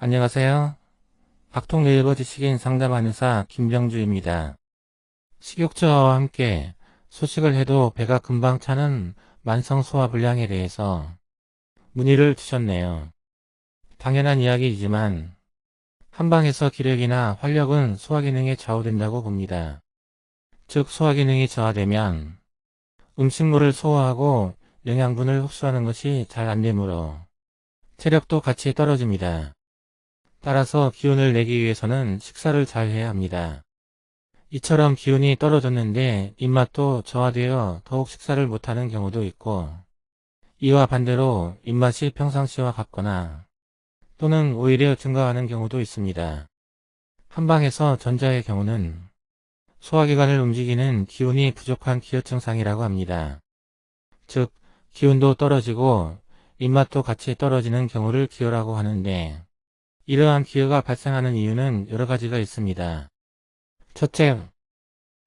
안녕하세요. 박통네이버 지식인 상담하는사 김병주입니다. 식욕 저하와 함께 소식을 해도 배가 금방 차는 만성 소화 불량에 대해서 문의를 주셨네요. 당연한 이야기이지만 한방에서 기력이나 활력은 소화 기능에 좌우된다고 봅니다. 즉 소화 기능이 저하되면 음식물을 소화하고 영양분을 흡수하는 것이 잘 안되므로 체력도 같이 떨어집니다. 따라서 기운을 내기 위해서는 식사를 잘 해야 합니다. 이처럼 기운이 떨어졌는데 입맛도 저하되어 더욱 식사를 못하는 경우도 있고 이와 반대로 입맛이 평상시와 같거나 또는 오히려 증가하는 경우도 있습니다. 한방에서 전자의 경우는 소화기관을 움직이는 기운이 부족한 기혈증상이라고 합니다. 즉 기운도 떨어지고 입맛도 같이 떨어지는 경우를 기혈라고 하는데 이러한 기회가 발생하는 이유는 여러 가지가 있습니다. 첫째,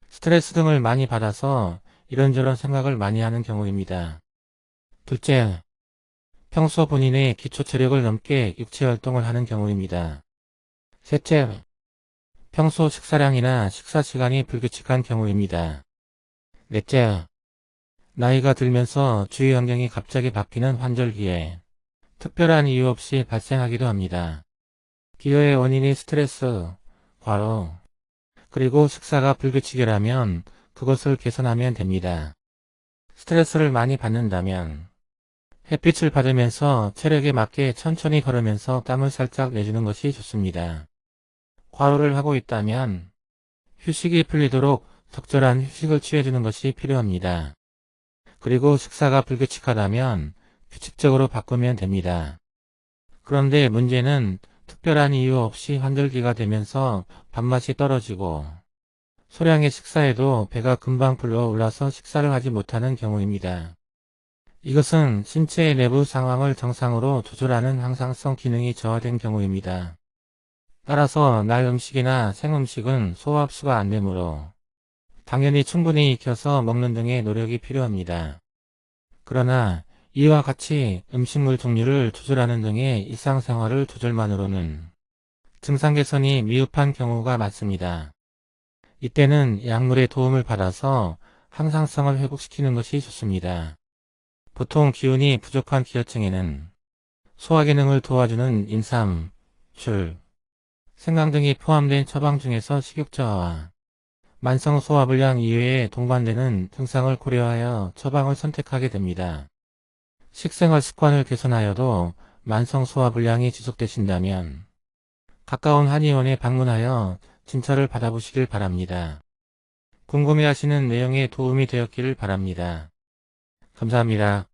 스트레스 등을 많이 받아서 이런저런 생각을 많이 하는 경우입니다. 둘째, 평소 본인의 기초 체력을 넘게 육체 활동을 하는 경우입니다. 셋째, 평소 식사량이나 식사 시간이 불규칙한 경우입니다. 넷째, 나이가 들면서 주위 환경이 갑자기 바뀌는 환절기에 특별한 이유 없이 발생하기도 합니다. 기여의 원인이 스트레스, 과로, 그리고 식사가 불규칙이라면 그것을 개선하면 됩니다. 스트레스를 많이 받는다면 햇빛을 받으면서 체력에 맞게 천천히 걸으면서 땀을 살짝 내주는 것이 좋습니다. 과로를 하고 있다면 휴식이 풀리도록 적절한 휴식을 취해주는 것이 필요합니다. 그리고 식사가 불규칙하다면 규칙적으로 바꾸면 됩니다. 그런데 문제는 특별한 이유 없이 환절기가 되면서 밥맛이 떨어지고 소량의 식사에도 배가 금방 불러 올라서 식사를 하지 못하는 경우입니다. 이것은 신체의 내부 상황을 정상으로 조절하는 항상성 기능이 저하된 경우입니다. 따라서 날 음식이나 생음식은 소화 흡수가 안 되므로 당연히 충분히 익혀서 먹는 등의 노력이 필요합니다. 그러나 이와 같이 음식물 종류를 조절하는 등의 일상생활을 조절만으로는 증상 개선이 미흡한 경우가 많습니다. 이때는 약물의 도움을 받아서 항상성을 회복시키는 것이 좋습니다. 보통 기운이 부족한 기혈증에는 소화기능을 도와주는 인삼, 줄, 생강 등이 포함된 처방 중에서 식욕저하와 만성 소화불량 이외에 동반되는 증상을 고려하여 처방을 선택하게 됩니다. 식생활 습관을 개선하여도 만성 소화 불량이 지속되신다면 가까운 한의원에 방문하여 진찰을 받아보시길 바랍니다. 궁금해하시는 내용에 도움이 되었기를 바랍니다. 감사합니다.